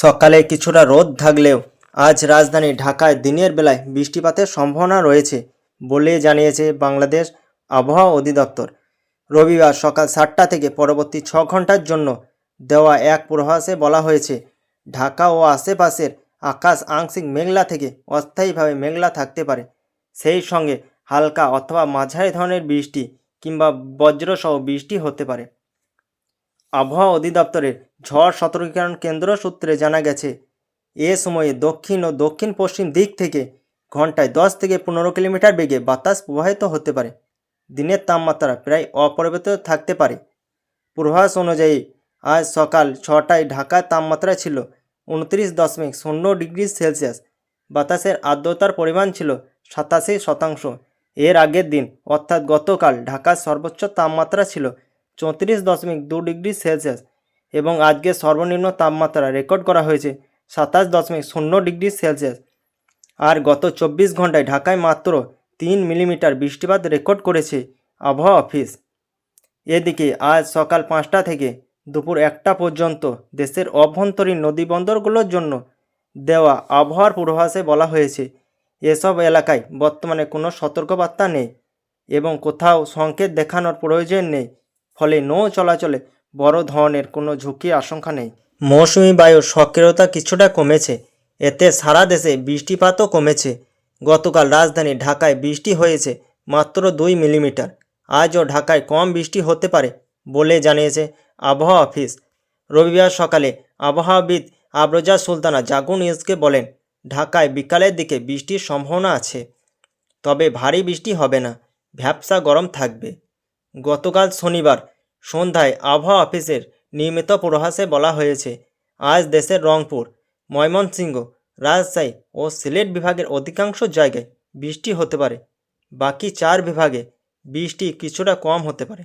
সকালে কিছুটা রোদ থাকলেও আজ রাজধানী ঢাকায় দিনের বেলায় বৃষ্টিপাতের সম্ভাবনা রয়েছে বলে জানিয়েছে বাংলাদেশ আবহাওয়া অধিদপ্তর। রবিবার সকাল সাতটা থেকে পরবর্তী ছ ঘণ্টার জন্য দেওয়া এক পূর্বাভাসে বলা হয়েছে, ঢাকা ও আশেপাশের আকাশ আংশিক মেঘলা থেকে অস্থায়ীভাবে মেঘলা থাকতে পারে। সেই সঙ্গে হালকা অথবা মাঝারি ধরনের বৃষ্টি কিংবা বজ্রসহ বৃষ্টি হতে পারে। আবহাওয়া অধিদপ্তরের ঝড় সতর্কীকরণ কেন্দ্র সূত্রে জানা গেছে, এ সময়ে দক্ষিণ ও দক্ষিণ পশ্চিম দিক থেকে ঘন্টায় দশ থেকে পনেরো কিলোমিটার বেগে বাতাস প্রবাহিত হতে পারে। দিনের তাপমাত্রা প্রায় অপরিবর্তিত থাকতে পারে। পূর্বাভাস অনুযায়ী, আজ সকাল ছটায় ঢাকার তাপমাত্রা ছিল উনত্রিশ দশমিক শূন্য ডিগ্রি সেলসিয়াস। বাতাসের আর্দ্রতার পরিমাণ ছিল সাতাশি শতাংশ। এর আগের দিন, অর্থাৎ গতকাল, ঢাকার সর্বোচ্চ তাপমাত্রা ছিল চৌত্রিশ দশমিক দু ডিগ্রি সেলসিয়াস এবং আজকে সর্বনিম্ন তাপমাত্রা রেকর্ড করা হয়েছে সাতাশ দশমিক শূন্য ডিগ্রি সেলসিয়াস। আর গত চব্বিশ ঘন্টায় ঢাকায় মাত্র তিন মিলিমিটার বৃষ্টিপাত রেকর্ড করেছে আবহাওয়া অফিস। এদিকে আজ সকাল পাঁচটা থেকে দুপুর একটা পর্যন্ত দেশের অভ্যন্তরীণ নদীবন্দরগুলোর জন্য দেওয়া আবহাওয়ার পূর্বাভাসে বলা হয়েছে, এসব এলাকায় বর্তমানে কোনো সতর্কবার্তা নেই এবং কোথাও সংকেত দেখানোর প্রয়োজন নেই। ফলে নৌ চলাচলে বড় ধরনের কোনো ঝুঁকির আশঙ্কা নেই। মৌসুমি বায়ুর সক্রিয়তা কিছুটা কমেছে, এতে সারা দেশে বৃষ্টিপাতও কমেছে। গতকাল রাজধানী ঢাকায় বৃষ্টি হয়েছে মাত্র দুই মিলিমিটার, আজও ঢাকায় কম বৃষ্টি হতে পারে বলে জানিয়েছে আবহাওয়া অফিস। রবিবার সকালে আবহাওয়াবিদ আবরোজা সুলতানা জাগু নিউজকে বলেন, ঢাকায় বিকালের দিকে বৃষ্টির সম্ভাবনা আছে, তবে ভারী বৃষ্টি হবে না ভ্যাপসা গরম থাকবে। গতকাল শনিবার সন্ধ্যায় আবহাওয়া অফিসের নিয়মিত পূর্বাভাসে বলা হয়েছে, আজ দেশের রংপুর, ময়মনসিংহ, রাজশাহী ও সিলেট বিভাগের অধিকাংশ জায়গায় বৃষ্টি হতে পারে। বাকি চার বিভাগে বৃষ্টি কিছুটা কম হতে পারে।